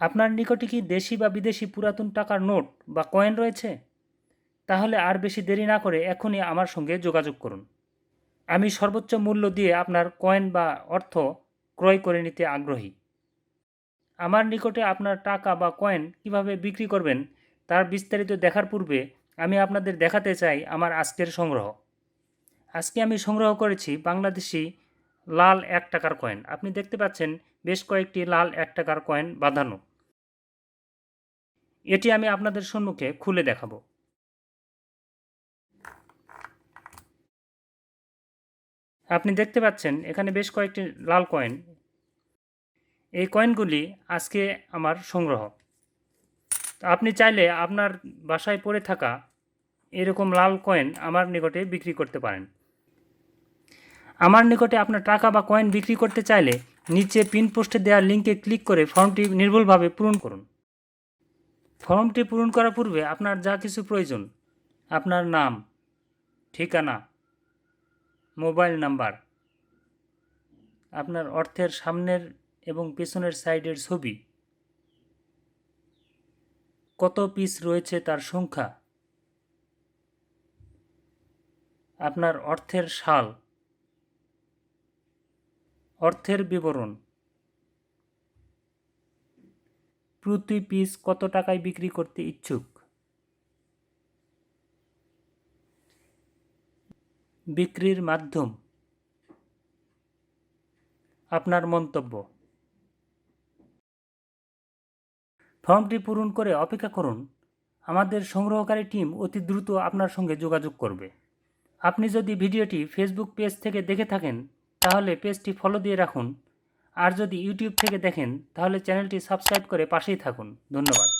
আপনার নিকটে কি দেশি বা বিদেশি পুরাতন টাকার নোট বা কয়েন রয়েছে? তাহলে আর বেশি দেরি না করে এখনই আমার সঙ্গে যোগাযোগ করুন। আমি সর্বোচ্চ মূল্য দিয়ে আপনার কয়েন বা অর্থ ক্রয় করে নিতে আগ্রহী। আমার নিকটে আপনার টাকা বা কয়েন কীভাবে বিক্রি করবেন, তার বিস্তারিত দেখার পূর্বে আমি আপনাদের দেখাতে চাই আমার আজকের সংগ্রহ। আজকে আমি সংগ্রহ করেছি বাংলাদেশি লাল এক টাকার কয়েন। আপনি দেখতে পাচ্ছেন বেশ কয়েকটি লাল এক টাকার কয়েন বাঁধানো। এটি আমি আপনাদের সম্মুখে খুলে দেখাবো। আপনি দেখতে পাচ্ছেন, এখানে বেশ কয়েকটি লাল কয়েন। এই কয়েনগুলি আজকে আমার সংগ্রহ। আপনি চাইলে আপনার বাসায় পড়ে থাকা এরকম লাল কয়েন আমার নিকটে বিক্রি করতে পারেন। আমার নিকটে আপনার টাকা বা কয়েন বিক্রি করতে চাইলে নিচে পিন পোস্টে দেওয়া লিঙ্কে ক্লিক করে ফর্মটি নির্ভুলভাবে পূরণ করুন। ফর্মটি পূরণ করার পূর্বে আপনার যা কিছু প্রয়োজন, আপনার নাম, ঠিকানা, মোবাইল নাম্বার, আপনার অর্থের সামনের এবং পেছনের সাইডের ছবি, কত পিস রয়েছে তার সংখ্যা, আপনার অর্থের সাল অর্থের বিবরণ। প্রতি পিস কত টাকায় বিক্রি করতে ইচ্ছুক? বিক্রির মাধ্যম। আপনার মন্তব্য। ফর্মটি পূরণ করে অপেক্ষা করুন। আমাদের সংগ্রহকারী টিম অতি দ্রুত আপনার সঙ্গে যোগাযোগ করবে। আপনি যদি ভিডিওটি ফেসবুক পেজ থেকে দেখে থাকেন তাহলে পেজটি ফলো দিয়ে রাখুন। আর যদি ইউটিউব থেকে দেখেন, তাহলে চ্যানেলটি সাবস্ক্রাইব করে পাশেই থাকুন। ধন্যবাদ।